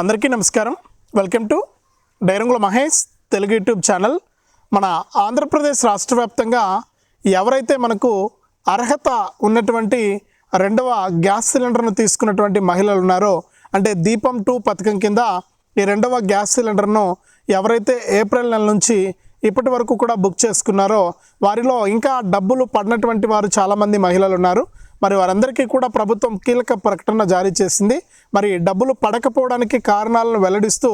అందరికీ నమస్కారం. Welcome to డైరంగుల మహేష్ తెలుగు యూట్యూబ్ ఛానల్. మన ఆంధ్రప్రదేశ్ రాష్ట్ర వ్యాప్తంగా ఎవరైతే మనకు అర్హత ఉన్నటువంటి రెండవ గ్యాస్ సిలిండర్ను తీసుకున్నటువంటి మహిళలు ఉన్నారో అంటే దీపం టూ పథకం కింద ఈ రెండవ గ్యాస్ సిలిండర్ను ఎవరైతే ఏప్రిల్ నెల నుంచి ఇప్పటి వరకు కూడా బుక్ చేసుకున్నారో వారిలో ఇంకా డబ్బులు పడినటువంటి వారు చాలామంది మహిళలు ఉన్నారు. మరి వారందరికీ కూడా ప్రభుత్వం కీలక ప్రకటన జారీ చేసింది. మరి డబ్బులు పడకపోవడానికి కారణాలను వెల్లడిస్తూ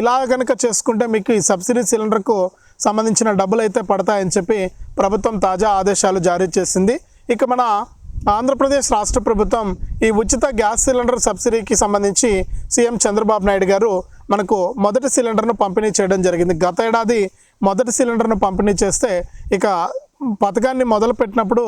ఇలా కనుక చేసుకుంటే మీకు ఈ సబ్సిడీ సిలిండర్కు సంబంధించిన డబ్బులు అయితే పడతాయని చెప్పి ప్రభుత్వం తాజా ఆదేశాలు జారీ చేసింది. ఇక మన ఆంధ్రప్రదేశ్ రాష్ట్ర ప్రభుత్వం ఈ ఉచిత గ్యాస్ సిలిండర్ సబ్సిడీకి సంబంధించి సీఎం చంద్రబాబు నాయుడు గారు మనకు మొదటి సిలిండర్ను పంపిణీ చేయడం జరిగింది. గత ఏడాది మొదటి సిలిండర్ను పంపిణీ చేస్తే ఇక పథకాన్ని మొదలుపెట్టినప్పుడు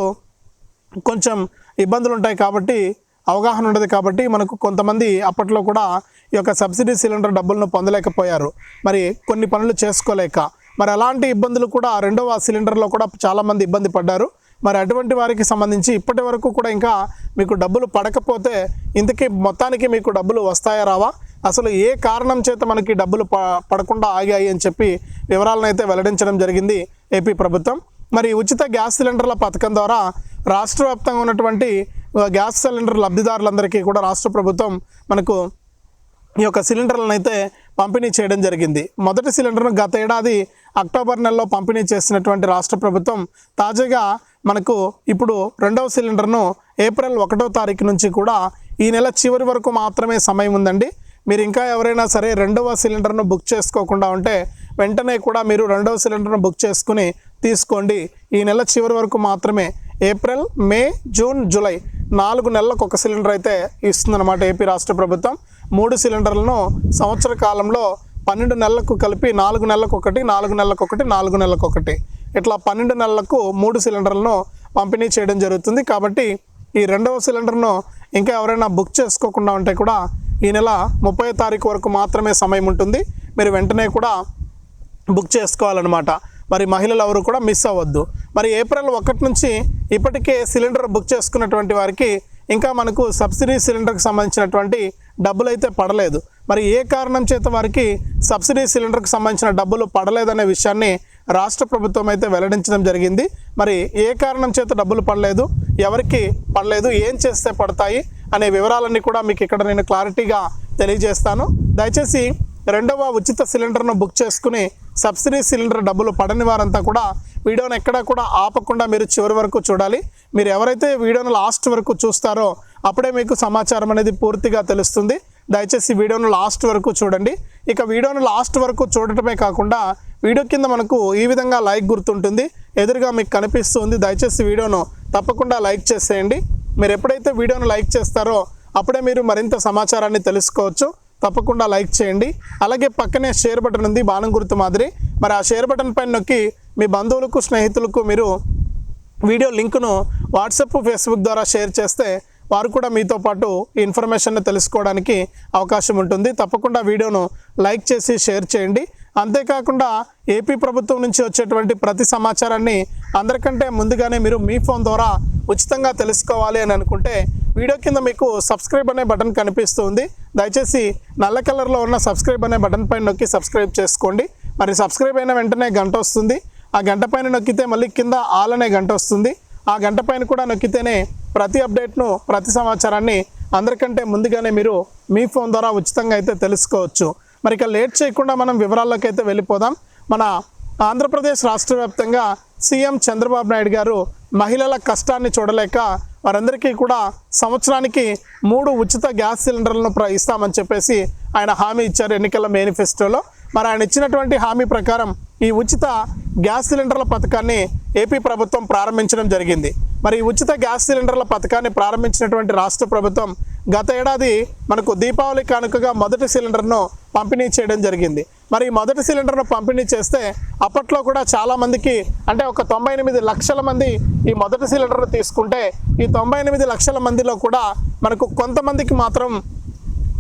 కొంచెం ఇబ్బందులు ఉంటాయి కాబట్టి అవగాహన ఉండదు కాబట్టి మనకు కొంతమంది అప్పట్లో కూడా ఈ యొక్క సబ్సిడీ సిలిండర్ డబ్బులను పొందలేకపోయారు. మరి కొన్ని పనులు చేసుకోలేక మరి అలాంటి ఇబ్బందులు కూడా రెండవ సిలిండర్లో కూడా చాలామంది ఇబ్బంది పడ్డారు. మరి అటువంటి వారికి సంబంధించి ఇప్పటి వరకు కూడా ఇంకా మీకు డబ్బులు పడకపోతే ఇంతకీ మొత్తానికి మీకు డబ్బులు వస్తాయా రావా? అసలు ఏ కారణం చేత మనకి డబ్బులు ప పడకుండా ఆగాయి అని చెప్పి వివరాలను అయితే వెల్లడించడం జరిగింది ఏపీ ప్రభుత్వం. మరి ఉచిత గ్యాస్ సిలిండర్ల పథకం ద్వారా రాష్ట్ర వ్యాప్తంగా ఉన్నటువంటి గ్యాస్ సిలిండర్ లబ్ధిదారులందరికీ కూడా రాష్ట్ర ప్రభుత్వం మనకు ఈ యొక్క సిలిండర్లను అయితే పంపిణీ చేయడం జరిగింది. మొదటి సిలిండర్ను గత ఏడాది అక్టోబర్ నెలలో పంపిణీ చేసినటువంటి రాష్ట్ర ప్రభుత్వం తాజాగా మనకు ఇప్పుడు రెండవ సిలిండర్ను ఏప్రిల్ ఒకటో తారీఖు నుంచి కూడా ఈ నెల చివరి వరకు మాత్రమే సమయం ఉందండి. మీరు ఇంకా ఎవరైనా సరే రెండవ సిలిండర్ను బుక్ చేసుకోకుండా ఉంటే వెంటనే కూడా మీరు రెండవ సిలిండర్ను బుక్ చేసుకుని తీసుకోండి. ఈ నెల చివరి వరకు మాత్రమే ఏప్రిల్ మే జూన్ జూలై నాలుగు నెలలకు ఒక సిలిండర్ అయితే ఇస్తుందన్నమాట ఏపీ రాష్ట్ర ప్రభుత్వం. మూడు సిలిండర్లను సంవత్సర కాలంలో పన్నెండు నెలలకు కలిపి నాలుగు నెలలకు ఒకటి నాలుగు నెలలకు ఒకటి నాలుగు నెలలకు ఒకటి. ఇట్లా పన్నెండు నెలలకు మూడు సిలిండర్లను పంపిణీ చేయడం జరుగుతుంది. కాబట్టి ఈ రెండవ సిలిండర్ను ఇంకా ఎవరైనా బుక్ చేసుకోకుండా ఉంటే కూడా ఈ నెల ముప్పై తారీఖు వరకు మాత్రమే సమయం ఉంటుంది. మీరు వెంటనే కూడా బుక్ చేసుకోవాలన్నమాట. మరి మహిళలు ఎవరు కూడా మిస్ అవ్వద్దు. మరి ఏప్రిల్ ఒకటి నుంచి ఇప్పటికే సిలిండర్ బుక్ చేసుకున్నటువంటి వారికి ఇంకా మనకు సబ్సిడీ సిలిండర్కి సంబంధించినటువంటి డబ్బులు అయితే పడలేదు. మరి ఏ కారణం చేత వారికి సబ్సిడీ సిలిండర్కి సంబంధించిన డబ్బులు పడలేదనే విషయాన్ని రాష్ట్ర ప్రభుత్వం అయితే వెల్లడించడం జరిగింది. మరి ఏ కారణం చేత డబ్బులు పడలేదు? ఎవరికి పడలేదు? ఏం చేస్తే పడతాయి? అనే వివరాలన్నీ కూడా మీకు ఇక్కడ నేను క్లారిటీగా తెలియజేస్తాను. దయచేసి రెండవ ఉచిత సిలిండర్ను బుక్ చేసుకుని సబ్సిడీ సిలిండర్ డబ్బులు పడని వారంతా కూడా వీడియోని ఎక్కడా కూడా ఆపకుండా మీరు చివరి వరకు చూడాలి. మీరు ఎవరైతే వీడియోను లాస్ట్ వరకు చూస్తారో అప్పుడే మీకు సమాచారం అనేది పూర్తిగా తెలుస్తుంది. దయచేసి వీడియోను లాస్ట్ వరకు చూడండి. ఇక వీడియోను లాస్ట్ వరకు చూడటమే కాకుండా వీడియో కింద మనకు ఈ విధంగా లైక్ గుర్తుంటుంది. ఎదురుగా మీకు కనిపిస్తుంది. దయచేసి వీడియోను తప్పకుండా లైక్ చేసేయండి. మీరు ఎప్పుడైతే వీడియోను లైక్ చేస్తారో అప్పుడే మీరు మరింత సమాచారాన్ని తెలుసుకోవచ్చు. తప్పకుండా లైక్ చేయండి. అలాగే పక్కనే షేర్ బటన్ ఉంది బాణం గుర్తు మాదిరి. మరి ఆ షేర్ బటన్ పైన నొక్కి మీ బంధువులకు స్నేహితులకు మీరు వీడియో లింకును వాట్సాప్ ఫేస్బుక్ ద్వారా షేర్ చేస్తే వారు కూడా మీతో పాటు ఈ ఇన్ఫర్మేషన్ను తెలుసుకోవడానికి అవకాశం ఉంటుంది. తప్పకుండా వీడియోను లైక్ చేసి షేర్ చేయండి. అంతేకాకుండా ఏపీ ప్రభుత్వం నుంచి వచ్చేటువంటి ప్రతి సమాచారాన్ని అందరికంటే ముందుగానే మీరు మీ ఫోన్ ద్వారా ఉచితంగా తెలుసుకోవాలి అని అనుకుంటే వీడియో కింద మీకు సబ్స్క్రైబ్ అనే బటన్ కనిపిస్తుంది. దయచేసి నల్ల కలర్లో ఉన్న సబ్స్క్రైబ్ అనే బటన్ పైన నొక్కి సబ్స్క్రైబ్ చేసుకోండి. మరి సబ్స్క్రైబ్ అయిన వెంటనే గంట వస్తుంది. ఆ గంట పైన నొక్కితే మళ్ళీ కింద ఆల్ అనే గంట వస్తుంది. ఆ గంట పైన కూడా నొక్కితేనే ప్రతి అప్డేట్ను ప్రతి సమాచారాన్ని అందరికంటే ముందుగానే మీరు మీ ఫోన్ ద్వారా ఉచితంగా అయితే తెలుసుకోవచ్చు. మరి ఇక లేట్ చేయకుండా మనం వివరాల్లోకి అయితే వెళ్ళిపోదాం. మన ఆంధ్రప్రదేశ్ రాష్ట్ర వ్యాప్తంగా సీఎం చంద్రబాబు నాయుడు గారు మహిళల కష్టాన్ని చూడలేక వారందరికీ కూడా సంవత్సరానికి మూడు ఉచిత గ్యాస్ సిలిండర్లను ప్ర ఇస్తామని చెప్పేసి ఆయన హామీ ఇచ్చారు ఎన్నికల మేనిఫెస్టోలో. మరి ఆయన ఇచ్చినటువంటి హామీ ప్రకారం ఈ ఉచిత గ్యాస్ సిలిండర్ల పథకాన్ని ఏపీ ప్రభుత్వం ప్రారంభించడం జరిగింది. మరి ఈ ఉచిత గ్యాస్ సిలిండర్ల పథకాన్ని ప్రారంభించినటువంటి రాష్ట్ర ప్రభుత్వం గత ఏడాది మనకు దీపావళి కానుకగా మొదటి సిలిండర్ను పంపిణీ చేయడం జరిగింది. మరి ఈ మొదటి సిలిండర్ను పంపిణీ చేస్తే అప్పట్లో కూడా చాలామందికి అంటే ఒక తొంభై ఎనిమిది లక్షల మంది ఈ మొదటి సిలిండర్ను తీసుకుంటే ఈ తొంభై ఎనిమిది లక్షల మందిలో కూడా మనకు కొంతమందికి మాత్రం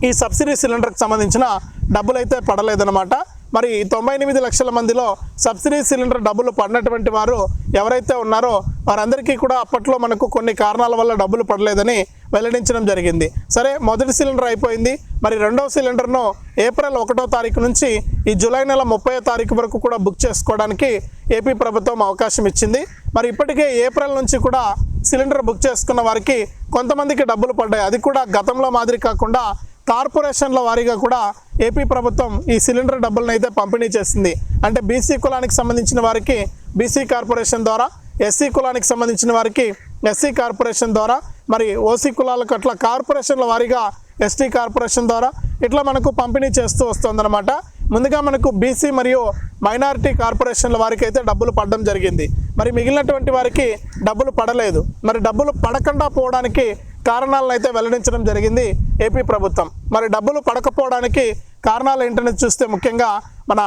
ఈ సబ్సిడీ సిలిండర్కి సంబంధించిన డబ్బులు అయితే పడలేదన్నమాట. మరి తొంభై ఎనిమిది లక్షల మందిలో సబ్సిడీ సిలిండర్ డబ్బులు పడినటువంటి వారు ఎవరైతే ఉన్నారో వారందరికీ కూడా అప్పట్లో మనకు కొన్ని కారణాల వల్ల డబ్బులు పడలేదని వెల్లడించడం జరిగింది. సరే మొదటి సిలిండర్ అయిపోయింది. మరి రెండవ సిలిండర్ను ఏప్రిల్ ఒకటో తారీఖు నుంచి ఈ జూలై నెల ముప్పై తారీఖు వరకు కూడా బుక్ చేసుకోవడానికి ఏపీ ప్రభుత్వం అవకాశం ఇచ్చింది. మరి ఇప్పటికే ఏప్రిల్ నుంచి కూడా సిలిండర్ బుక్ చేసుకున్న వారికి కొంతమందికి డబ్బులు పడ్డాయి. అది కూడా గతంలో మాదిరి కాకుండా కార్పొరేషన్ల వారీగా కూడా ఏపీ ప్రభుత్వం ఈ సిలిండర్ డబ్బులను అయితే పంపిణీ చేసింది. అంటే బీసీ కులానికి సంబంధించిన వారికి బీసీ కార్పొరేషన్ ద్వారా ఎస్సీ కులానికి సంబంధించిన వారికి ఎస్సీ కార్పొరేషన్ ద్వారా మరి ఓసీ కులాలకు అట్లా కార్పొరేషన్ల వారీగా ఎస్టీ కార్పొరేషన్ ద్వారా ఇట్లా మనకు పంపిణీ చేస్తూ వస్తుందన్నమాట. ముందుగా మనకు బీసీ మరియు మైనారిటీ కార్పొరేషన్ల వారికి అయితే డబ్బులు పడడం జరిగింది. మరి మిగిలినటువంటి వారికి డబ్బులు పడలేదు. మరి డబ్బులు పడకుండా పోవడానికి కారణాలను అయితే వెల్లడించడం జరిగింది. ఏపీ ప్రభుత్వం. మరి డబ్బులు పడకపోవడానికి కారణాలు ఏంటనేది చూస్తే ముఖ్యంగా మన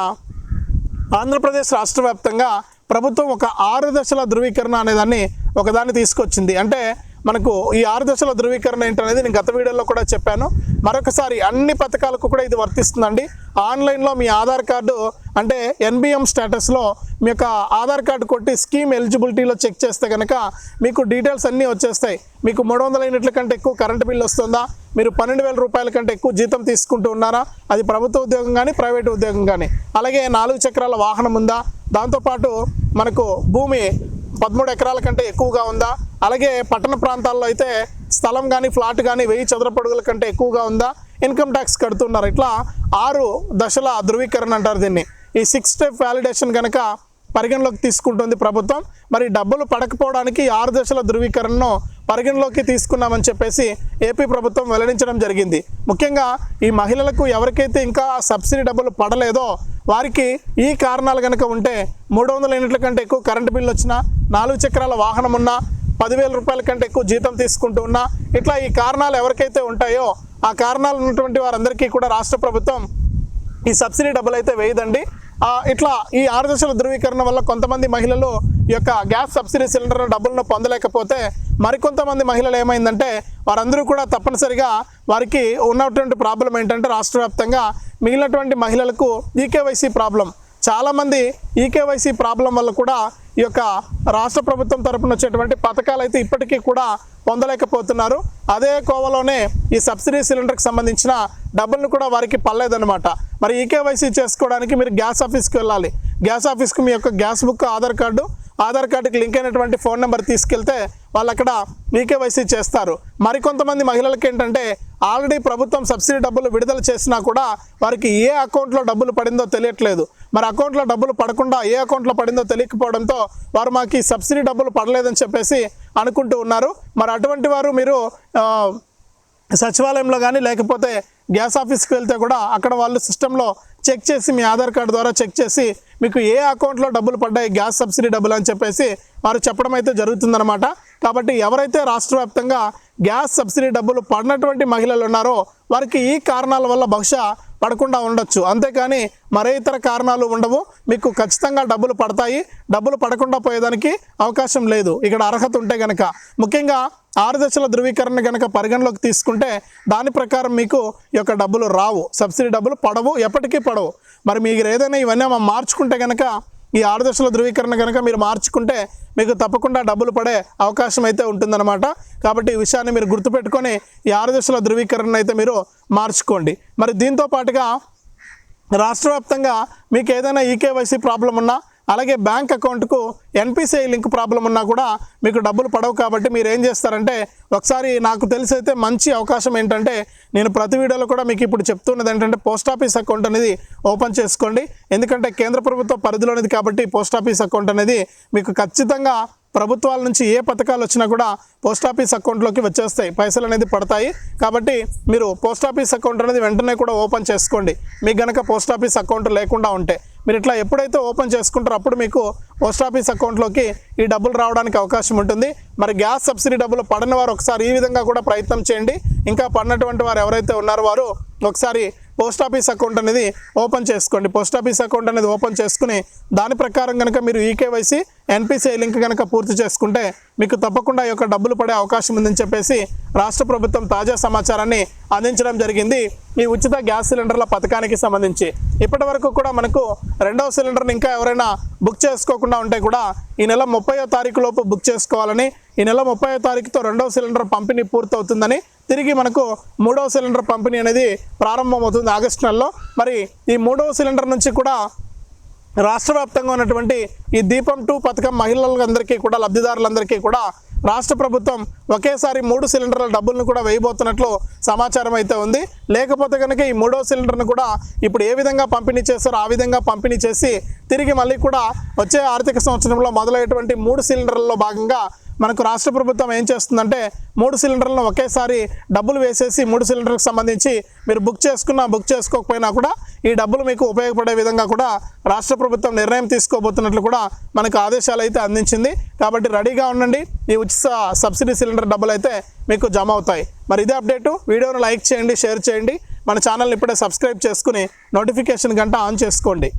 ఆంధ్రప్రదేశ్ రాష్ట్ర వ్యాప్తంగా ప్రభుత్వం ఒక ఆరు దశల ధృవీకరణ అనేదాన్ని ఒకదాన్ని తీసుకొచ్చింది. అంటే మనకు ఈ ఆరు దశల ధృవీకరణ ఏంటనేది నేను గత వీడియోలో కూడా చెప్పాను. మరొకసారి అన్ని పథకాలకు కూడా ఇది వర్తిస్తుందండి. ఆన్లైన్లో మీ ఆధార్ కార్డు అంటే ఎన్బిఎం స్టేటస్లో మీ యొక్క ఆధార్ కార్డు కొట్టి స్కీమ్ ఎలిజిబిలిటీలో చెక్ చేస్తే కనుక మీకు డీటెయిల్స్ అన్నీ వచ్చేస్తాయి. మీకు మూడు వందల యూనిట్ల కంటే ఎక్కువ కరెంటు బిల్లు వస్తుందా? మీరు పన్నెండు వేల రూపాయల కంటే ఎక్కువ జీతం తీసుకుంటూ ఉన్నారా? అది ప్రభుత్వ ఉద్యోగం కానీ ప్రైవేట్ ఉద్యోగం కానీ అలాగే నాలుగు చక్రాల వాహనం ఉందా? దాంతోపాటు మనకు భూమి పదమూడు ఎకరాల కంటే ఎక్కువగా ఉందా? అలాగే పట్టణ ప్రాంతాల్లో అయితే స్థలం కానీ ఫ్లాట్ కానీ వెయ్యి చదరపడుగుల కంటే ఎక్కువగా ఉందా? ఇన్కమ్ ట్యాక్స్ కడుతున్నారు. ఇట్లా ఆరు దశల ధృవీకరణ అంటారు దీన్ని. ఈ సిక్స్ స్టెప్ వ్యాలిడేషన్ కనుక పరిగణలోకి తీసుకుంటుంది ప్రభుత్వం. మరి డబ్బులు పడకపోవడానికి ఆరు దశల ధృవీకరణను పరిగణలోకి తీసుకున్నామని చెప్పేసి ఏపీ ప్రభుత్వం వెల్లడించడం జరిగింది. ముఖ్యంగా ఈ మహిళలకు ఎవరికైతే ఇంకా సబ్సిడీ డబ్బులు పడలేదో వారికి ఈ కారణాలు కనుక ఉంటే మూడు వందల యూనిట్ల కంటే ఎక్కువ కరెంటు బిల్లు వచ్చినా నాలుగు చక్రాల వాహనం ఉన్నా పదివేల రూపాయల కంటే ఎక్కువ జీతం తీసుకుంటూ ఉన్నా ఇట్లా ఈ కారణాలు ఎవరికైతే ఉంటాయో ఆ కారణాలు ఉన్నటువంటి వారందరికీ కూడా రాష్ట్ర ప్రభుత్వం ఈ సబ్సిడీ డబ్బులు అయితే వేయదండి. ఇట్లా ఈ ఆరు దశల ధృవీకరణ వల్ల కొంతమంది మహిళలు ఈ యొక్క గ్యాస్ సబ్సిడీ సిలిండర్ డబ్బులను పొందలేకపోతే మరికొంతమంది మహిళలు ఏమైందంటే వారందరూ కూడా తప్పనిసరిగా వారికి ఉన్నటువంటి ప్రాబ్లం ఏంటంటే రాష్ట్ర వ్యాప్తంగా మిగిలినటువంటి మహిళలకు ఈకేవైసీ ప్రాబ్లం. చాలామంది ఈకేవైసీ ప్రాబ్లం వల్ల కూడా ఈ యొక్క రాష్ట్ర ప్రభుత్వం తరపున వచ్చేటువంటి పథకాలు అయితే ఇప్పటికీ కూడా పొందలేకపోతున్నారు. అదే కోవలోనే ఈ సబ్సిడీ సిలిండర్కి సంబంధించిన డబ్బులను కూడా వారికి పర్లేదనమాట మరి ఈకేవైసీ చేసుకోవడానికి మీరు గ్యాస్ ఆఫీస్కి వెళ్ళాలి. గ్యాస్ ఆఫీస్కి మీ యొక్క gas book Aadhaar card Aadhaar కార్డుకి లింక్ అయినటువంటి ఫోన్ నెంబర్ తీసుకెళ్తే వాళ్ళు అక్కడ ఈకేవైసీ చేస్తారు. మరికొంతమంది మహిళలకి ఏంటంటే ఆల్రెడీ ప్రభుత్వం సబ్సిడీ డబ్బులు విడుదల చేసినా కూడా వారికి ఏ అకౌంట్లో డబ్బులు పడిందో తెలియట్లేదు. మరి అకౌంట్లో డబ్బులు పడకుండా ఏ అకౌంట్లో పడిందో తెలియకపోవడంతో వారు మాకు ఈ సబ్సిడీ డబ్బులు పడలేదని చెప్పేసి అనుకుంటూ ఉన్నారు. మరి అటువంటి వారు మీరు సచివాలయంలో కానీ లేకపోతే గ్యాస్ ఆఫీస్కి వెళ్తే కూడా అక్కడ వాళ్ళు సిస్టంలో చెక్ చేసి మీ ఆధార్ కార్డు ద్వారా చెక్ చేసి మీకు ఏ అకౌంట్లో డబ్బులు పడ్డాయి గ్యాస్ సబ్సిడీ డబ్బులు అని చెప్పేసి వారు చెప్పడం అయితే జరుగుతుందన్నమాట. కాబట్టి ఎవరైతే రాష్ట్ర వ్యాప్తంగా గ్యాస్ సబ్సిడీ డబ్బులు పడినటువంటి మహిళలు ఉన్నారో వారికి ఈ కారణాల వల్ల బహుశా పడకుండా ఉండొచ్చు. అంతేకాని మరే ఇతర కారణాలు ఉండవు. మీకు ఖచ్చితంగా డబ్బులు పడతాయి. డబ్బులు పడకుండా పోయేదానికి అవకాశం లేదు. ఇక్కడ అర్హత ఉంటే కనుక ముఖ్యంగా ఆరు దశల ధృవీకరణ కనుక పరిగణలోకి తీసుకుంటే దాని ప్రకారం మీకు ఈ యొక్క డబ్బులు రావు. సబ్సిడీ డబ్బులు పడవు ఎప్పటికీ పడవు. మరి మీరు ఏదైనా ఇవన్నీ మార్చుకుంటే కనుక ఈ ఆరు దశల ధృవీకరణ కనుక మీరు మార్చుకుంటే మీకు తప్పకుండా డబ్బులు పడే అవకాశం అయితే ఉంటుందన్నమాట. కాబట్టి ఈ విషయాన్ని మీరు గుర్తుపెట్టుకొని ఈ ఆరు దశల ధృవీకరణ అయితే మీరు మార్చుకోండి. మరి దీంతో పాటుగా రాష్ట్ర వ్యాప్తంగా మీకు ఏదైనా ఈకేవైసీ ప్రాబ్లం ఉన్నా అలాగే బ్యాంక్ అకౌంట్కు ఎన్పిసిఐ లింక్ ప్రాబ్లం ఉన్నా కూడా మీకు డబ్బులు పడవు కాబట్టి మీరు ఏం చేస్తారంటే ఒకసారి నాకు తెలిసి అయితే మంచి అవకాశం ఏంటంటే నేను ప్రతి వీడియోలో కూడా మీకు ఇప్పుడు చెప్తున్నది ఏంటంటే పోస్ట్ ఆఫీస్ అకౌంట్ అనేది ఓపెన్ చేసుకోండి. ఎందుకంటే కేంద్ర ప్రభుత్వ పరిధిలోనిది కాబట్టి పోస్ట్ ఆఫీస్ అకౌంట్ అనేది మీకు ఖచ్చితంగా ప్రభుత్వాల నుంచి ఏ పథకాలు వచ్చినా కూడా పోస్ట్ ఆఫీస్ అకౌంట్లోకి వచ్చేస్తాయి. పైసలు అనేది పడతాయి. కాబట్టి మీరు పోస్ట్ ఆఫీస్ అకౌంట్ అనేది వెంటనే కూడా ఓపెన్ చేసుకోండి. మీకు గనక పోస్ట్ ఆఫీస్ అకౌంట్ లేకుండా ఉంటే మీరు ఇట్లా ఎప్పుడైతే ఓపెన్ చేసుకుంటారో అప్పుడు మీకు పోస్ట్ ఆఫీస్ అకౌంట్లోకి ఈ డబ్బులు రావడానికి అవకాశం ఉంటుంది. మరి గ్యాస్ సబ్సిడీ డబ్బులు పడని వారు ఒకసారి ఈ విధంగా కూడా ప్రయత్నం చేయండి. ఇంకా పడినటువంటి వారు ఎవరైతే ఉన్నారో వారు ఒకసారి పోస్ట్ ఆఫీస్ అకౌంట్ అనేది ఓపెన్ చేసుకోండి. పోస్ట్ ఆఫీస్ అకౌంట్ అనేది ఓపెన్ చేసుకుని దాని ప్రకారం కనుక మీరు ఈకేవైసీ ఎన్పిసిఐ లింక్ కనుక పూర్తి చేసుకుంటే మీకు తప్పకుండా ఈ యొక్క డబ్బులు పడే అవకాశం ఉందని చెప్పేసి రాష్ట్ర ప్రభుత్వం తాజా సమాచారాన్ని అందించడం జరిగింది. ఈ ఉచిత గ్యాస్ సిలిండర్ల పథకానికి సంబంధించి. ఇప్పటి వరకు కూడా మనకు రెండవ సిలిండర్ని ఇంకా ఎవరైనా బుక్ చేసుకోకుండా ఉంటే కూడా ఈ నెల ముప్పయో తారీఖు లోపు బుక్ చేసుకోవాలని ఈ నెల ముప్పయో తారీఖుతో రెండవ సిలిండర్ పంపిణీ పూర్తవుతుందని తిరిగి మనకు మూడవ సిలిండర్ పంపిణీ అనేది ప్రారంభమవుతుంది ఆగస్టు నెలలో. మరి ఈ మూడవ సిలిండర్ నుంచి కూడా రాష్ట్ర వ్యాప్తంగా ఉన్నటువంటి ఈ దీపం టూ పథకం మహిళలందరికీ కూడా లబ్ధిదారులందరికీ కూడా రాష్ట్ర ప్రభుత్వం ఒకేసారి మూడు సిలిండర్ల డబ్బులను కూడా వేయబోతున్నట్లు సమాచారం అయితే ఉంది. లేకపోతే కనుక ఈ మూడో సిలిండర్ను కూడా ఇప్పుడు ఏ విధంగా పంపిణీ చేస్తారో ఆ విధంగా పంపిణీ చేసి తిరిగి మళ్ళీ కూడా వచ్చే ఆర్థిక సంవత్సరంలో మొదలయ్యేటువంటి మూడు సిలిండర్లలో భాగంగా మనకు రాష్ట్ర ప్రభుత్వం ఏం చేస్తుందంటే మూడు సిలిండర్లను ఒకేసారి డబ్బులు వేసేసి మూడు సిలిండర్కి సంబంధించి మీరు బుక్ చేసుకున్నా బుక్ చేసుకోకపోయినా కూడా ఈ డబ్బులు మీకు ఉపయోగపడే విధంగా కూడా రాష్ట్ర ప్రభుత్వం నిర్ణయం తీసుకోబోతున్నట్లు కూడా మనకు ఆదేశాలు అయితే అందించింది. కాబట్టి రెడీగా ఉండండి. ఈ ఉచిత సబ్సిడీ సిలిండర్ డబ్బులు అయితే మీకు జమ అవుతాయి మరి ఇదే అప్డేటు. వీడియోను లైక్ చేయండి షేర్ చేయండి. మన ఛానల్ని ఇప్పుడే సబ్స్క్రైబ్ చేసుకుని నోటిఫికేషన్ గంట ఆన్ చేసుకోండి.